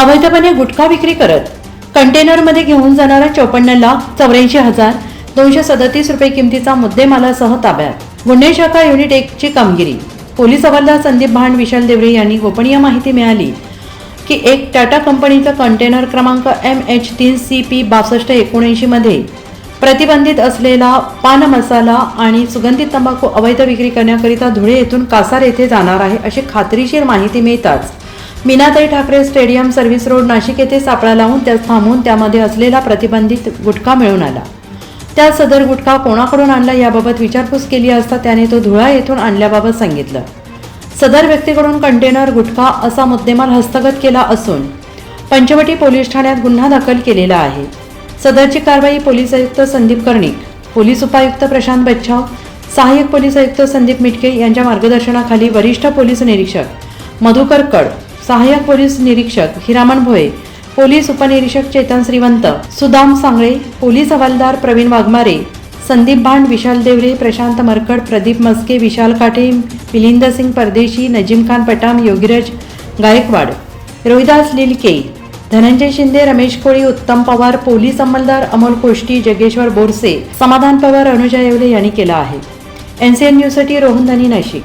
अवैधपणे गुटखा विक्री करत कंटेनरमध्ये घेऊन जाणारा चौपन्न लाख चौऱ्याऐंशी हजार दोनशे सदतीस रुपये किमतीचा मुद्देमालासह ताब्यात. गुन्हे शाखा युनिट एकची कामगिरी. पोलीस हवालदार संदीप भांड विशाल देवरे यांनी गोपनीय माहिती मिळाली की एक टाटा कंपनीचा कंटेनर क्रमांक एम एच तीन सी पी बासष्ट एकोणऐंशीमध्ये प्रतिबंधित असलेला पान मसाला आणि सुगंधित तंबाखू अवैध विक्री करण्याकरिता धुळे येथून कासार येथे जाणार आहे अशी खात्रीशीर माहिती मिळताच Meenatai Thackeray stadium service road Nashik येथे सापळा लावून त्यास थांबवून त्यामध्ये असलेला प्रतिबंधित गुटखा मिळून आला. त्या सदर गुटखा कोणाकडून आणला याबाबत विचारपूस केली असता त्याने तो धुळा येथून आणल्याबाबत सांगितलं. सदर व्यक्तीकडून कंटेनर गुटखा असा मुद्देमाल हस्तगत केला असून पंचवटी पोलीस ठाण्यात गुन्हा दाखल केलेला आहे. सदरची कारवाई पोलीस आयुक्त संदीप कर्णिक पोलीस उपायुक्त प्रशांत बच्छाव सहाय्यक पोलीस आयुक्त संदीप मिटके यांच्या मार्गदर्शनाखाली वरिष्ठ पोलीस निरीक्षक मधुकर कड सहाय्यक पोलीस निरीक्षक हिरामण भोये पोलीस उपनिरीक्षक चेतन श्रीवंत सुदाम सांगळे पोलीस हवालदार प्रवीण वाघमारे संदीप भांड विशाल देवरे प्रशांत मरकड प्रदीप मस्के विशाल काठे मिलिंद सिंग परदेशी नजीम खान पटाम योगीराज गायकवाड रोहिदास लिलके धनंजय शिंदे रमेश कोळी उत्तम पवार पोलीस अंमलदार अमोल कोष्टी जगेश्वर बोरसे समाधान पवार अनुजा येवले यांनी केला आहे. एनसीएन न्यूजसाठी रोहन धनी नाशिक.